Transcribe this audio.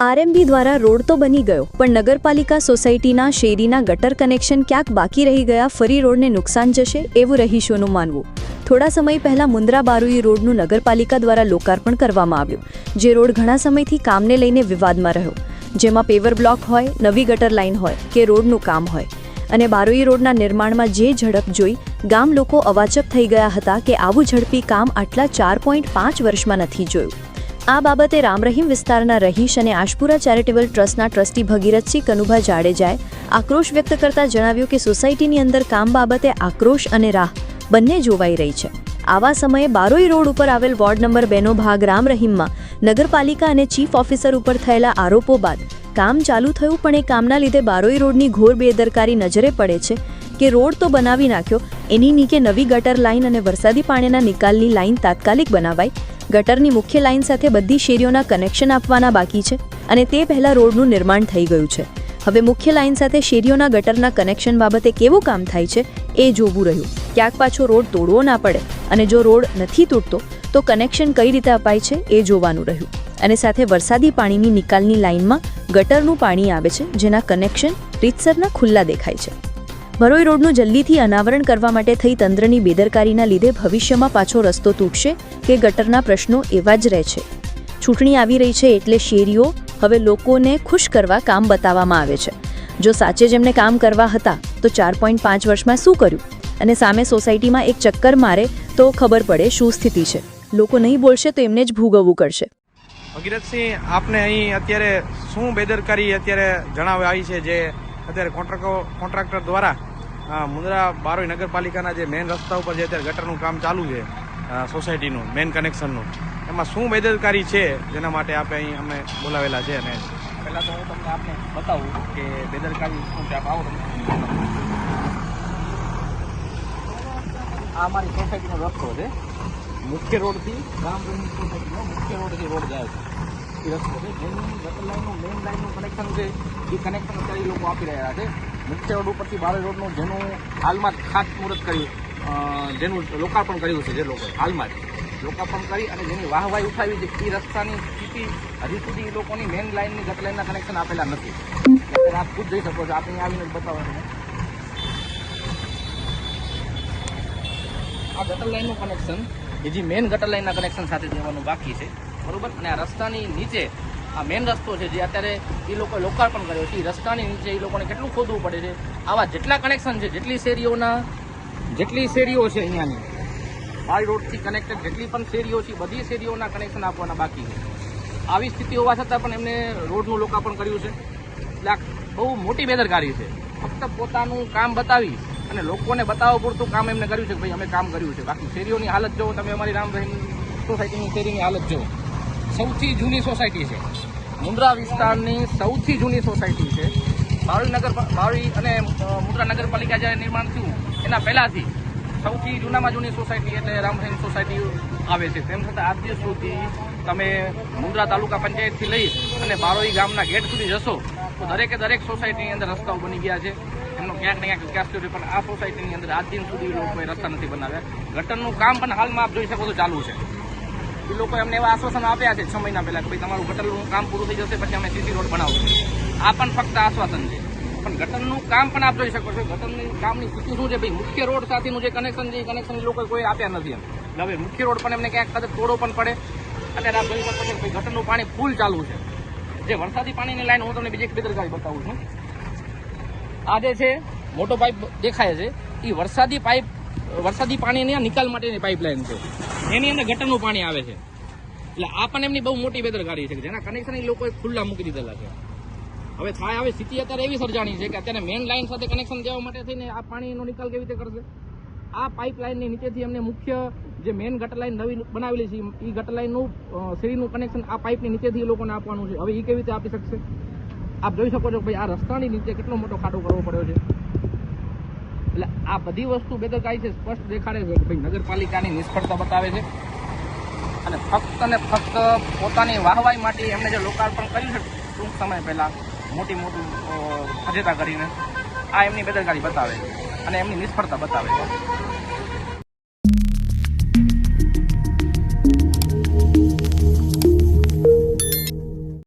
RMB દ્વારા road તો બની ગયો, પણ નગરપાલિકા સોસાયટીના શેરીના ગટર કનેક્શન ક્યાંક બાકી રહી ગયા, ફરી રોડને નુકસાન જશે એવું રહીશોનું માનવું. થોડા સમય પહેલા મુન્દ્રા બારુઈ રોડનું નગરપાલિકા દ્વારા લોકાર્પણ કરવામાં આવ્યું, જે રોડ ઘણા સમયથી કામને લઈને વિવાદમાં રહ્યો. જેમાં પેવર બ્લોક હોય, નવી ગટર લાઇન હોય કે રોડનું કામ હોય. અને બારોઈ રોડના નિર્માણમાં જે ઝડપ જોઈ, ગામ લોકો અવાચક થઈ ગયા હતા કે આવું ઝડપી કામ આટલા ચાર પોઈન્ટ પાંચ વર્ષમાં નથી જોયું. આ બાબતે રામરહીમ વિસ્તારના રહીશ અને આશપુરા ચેરિટેબલ ટ્રસ્ટના ટ્રસ્ટી ભગીરથસિંહ કનુભા જાડેજાએ આક્રોશ વ્યક્ત કરતા જણાવ્યું કે સોસાયટીની અંદર કામ બાબતે આક્રોશ અને રાહ બંને જોવાઈ રહી છે. આવા સમયે બારોઈ રોડ ઉપર આવેલ વોર્ડ નંબર બેનો ભાગ રામરહીમમાં નગરપાલિકા અને ચીફ ઓફિસર ઉપર થયેલા આરોપો બાદ કામ ચાલુ થયું પણ એ કામના લીધે બારોઈ રોડની ઘોર બેદરકારી નજરે પડે છે કે રોડ તો બનાવી નાખ્યો, એની નીચે નવી ગટર લાઇન અને વરસાદી પાણીના નિકાલની લાઇન તાત્કાલિક બનાવાઈ ગટરની મુખ્ય લાઇન સાથે બધી શેરીઓના કનેક્શન આપવાના બાકી છે અને તે પહેલા રોડનું નિર્માણ થઈ ગયું છે. હવે મુખ્ય લાઇન સાથે શેરીઓના ગટરના કનેક્શન બાબતે કેવું કામ થાય છે એ જોવું રહ્યું. ક્યાંક પાછો રોડ તોડવો ના પડે અને જો રોડ નથી તૂટતો, તો કનેક્શન કઈ રીતે અપાય છે એ જોવાનું રહ્યું. અને સાથે વરસાદી પાણીની નિકાલની લાઇનમાં ગટરનું પાણી આવે છે, જેના કનેક્શન રીતસરના ખુલ્લા દેખાય છે. ભરોઈ રોડનું જલ્દીથી અનાવરણ કરવા માટે થઈ તંત્રની બેદરકારીના લીધે ભવિષ્યમાં પાછો રસ્તો તૂટશે કે ગટરના પ્રશ્નો એવા જ રહે છે. ચૂંટણી આવી રહી છે એટલે શેરીઓ હવે લોકોને ખુશ કરવા કામ બતાવવામાં આવે છે. જો સાચે જેમને કામ કરવા હતા, તો ચાર પોઈન્ટ પાંચ વર્ષમાં શું કર્યું? અને સામે સોસાયટીમાં એક ચક્કર મારે તો ખબર પડે શું સ્થિતિ છે. લોકો નહીં બોલશે તો એમને જ ભોગવવું પડશે. ભગીરથસિંહ, આપને અહીં અત્યારે શું બેદરકારી અત્યારે જણાવે આવી છે જે અત્યારે કોન્ટ્રાક્ટર કોન્ટ્રાક્ટર દ્વારા અ, બારોઈ નગરપાલિકાના જે મેઇન રસ્તા ઉપર જે અત્યારે ગટરનું કામ ચાલુ છે સોસાયટીનું મેઇન કનેક્શનનું એમાં શું બેદરકારી છે જેના માટે આપણે અહીં અમે બોલાવેલા છે અને પહેલાં તો હું તમને આપને બતાવું કે બેદરકારી શું છે આવો આ અમારી સોસાયટીનો રસ્તો છે. મુખ્ય રોડથી ગામ સોસાયટીનો મુખ્ય રોડથી રોડ જાય છે. એ રસ્તો છે મેઇન ગટર લાઈનનું મેઇન લાઈનનું કનેક્શન છે, એ કનેક્શન અત્યારે એ લોકો આપી રહ્યા છે. મુખ્ય રોડ ઉપરથી બારે રોડનું જેનું હાલમાં જ ખાસ કર્યું જેનું લોકાર્પણ કર્યું છે જે લોકોએ, હાલમાં જ. લોકાર્પણ કરી અને જેની વાહવાહી ઉઠાવી છે એ રસ્તાની સ્થિતિ હજી સુધી એ લોકોની મેઇન લાઇનની ગટર લાઇનના કનેક્શન આપેલા નથી. અત્યારે આપ ખુદ જઈ શકો છો. આપણે આવીને બતાવો. આ ગટર લાઇનનું કનેક્શન એ જે મેઇન ગટર લાઇનના કનેક્શન સાથે જવાનું બાકી છે. બરોબર? અને આ રસ્તાની નીચે, આ મેઇન રસ્તો છે જે અત્યારે એ લોકોએ લોકાર્પણ કર્યો છે. એ રસ્તાની નીચે એ લોકોને કેટલું ખોદવું પડે છે? આવા જેટલા કનેક્શન છે, જેટલી શેરીઓના, જેટલી શેરીઓ છે અહીંયાની બાય રોડથી કનેક્ટેડ જેટલી પણ શેરીઓ છે બધી શેરીઓના કનેક્શન આપવાના બાકી છે. આવી સ્થિતિ હોવા છતાં પણ એમને રોડનું લોકાર્પણ કર્યું છે. એટલે બહુ મોટી બેદરકારી છે. ફક્ત પોતાનું કામ બતાવી અને લોકોને બતાવવા પૂરતું કામ એમને કર્યું છે કે ભાઈ અમે કામ કર્યું છે. બાકી શેરીઓની હાલત જુઓ તમે અમારી રામ રહીમ સોસાયટીની શેરીની હાલત જુઓ સૌથી જૂની સોસાયટી છે. મુન્દ્રા વિસ્તારની સૌથી જૂની સોસાયટી છે. બાવળી નગર બાવળી અને મુન્દ્રા નગરપાલિકા જ્યારે નિર્માણ થયું, એના પહેલાંથી સૌથી જૂનામાં જૂની સોસાયટી એટલે રામરહીમ સોસાયટી આવે છે. તેમ છતાં આજ સુધી તમે મુન્દ્રા તાલુકા પંચાયતથી લઈ અને બારોઈ ગામના ગેટ સુધી જશો, તો દરેકે દરેક સોસાયટીની અંદર રસ્તાઓ બની ગયા છે. એમનો ક્યાંક ને ક્યાંક વિકાસ પણ આ સોસાયટીની અંદર આજ સુધી લોકોએ રસ્તા નથી બનાવ્યા. ગટરનું કામ પણ હાલમાં આપ જોઈ શકો તો ચાલુ છે. એ લોકો એમને એવા આશ્વાસન આપ્યા છે છ મહિના પહેલા કે ભાઈ તમારું ગટરનું કામ પૂરું થઈ જશે, પછી અમે સીસી રોડ બનાવશું આ પણ ફક્ત આશ્વાસન છે. પણ ગટરનું કામ પણ આપ જોઈ શકો છો. ગટરની કામની સ્થિતિ શું છે? ભાઈ મુખ્ય રોડ સાથેનું જે કનેક્શન છે, એ કનેક્શન લોકો કોઈ આપ્યા નથી એમ. હવે મુખ્ય રોડ પણ એમને ક્યાંક કદાચ તોડો પણ પડે. અત્યારે આપ જોઈ શકો છો ભાઈ ગટરનું પાણી ફૂલ ચાલુ છે. જે વરસાદી પાણીની લાઈન હું તમને બીજી એક બેદરકારી બતાવું છું. આ જે છે, મોટો પાઇપ દેખાય છે. એ વરસાદી પાઇપ વરસાદી પાણીની નિકાલ માટેની પાઇપલાઇન છે. એની અંદર ગટરનું પાણી આવે છે. એટલે આ પણ એમની બહુ મોટી બેદરકારી છે જેના કનેક્શન એ લોકોએ ખુલ્લા મૂકી દીધેલા છે. હવે થાય હવે સ્થિતિ અત્યારે એવી સર્જાણી છે કે અત્યારે મેઇન લાઇન સાથે કનેક્શન દેવા માટે થઈને આ પાણીનો નિકાલ કેવી રીતે કરશે? આ પાઇપલાઇનની નીચેથી અમને મુખ્ય જે મેઇન ગટર લાઇન નવી બનાવેલી છે એ ગટર લાઇનનું શેરીનું કનેક્શન આ પાઇપની નીચેથી એ લોકોને આપવાનું છે. હવે એ કેવી રીતે આપી શકશે? આપ જોઈ શકો છો ભાઈ આ રસ્તાની નીચે કેટલો મોટો ખાડો કરવો પડ્યો છે. એટલે આ બધી વસ્તુ બેદરકારી છે સ્પષ્ટ દેખાડે છે કે ભાઈ નગરપાલિકાની નિષ્ફળતા બતાવે છે. અને ફક્ત ને ફક્ત પોતાની વાહવાઈ માટે એમને જે લોકાર્પણ કર્યું છે ટૂંક સમય પહેલા મોટી મોટી અ, કરીને આ એમની બેદરકારી બતાવે છે અને એમની નિષ્ફળતા બતાવે છે.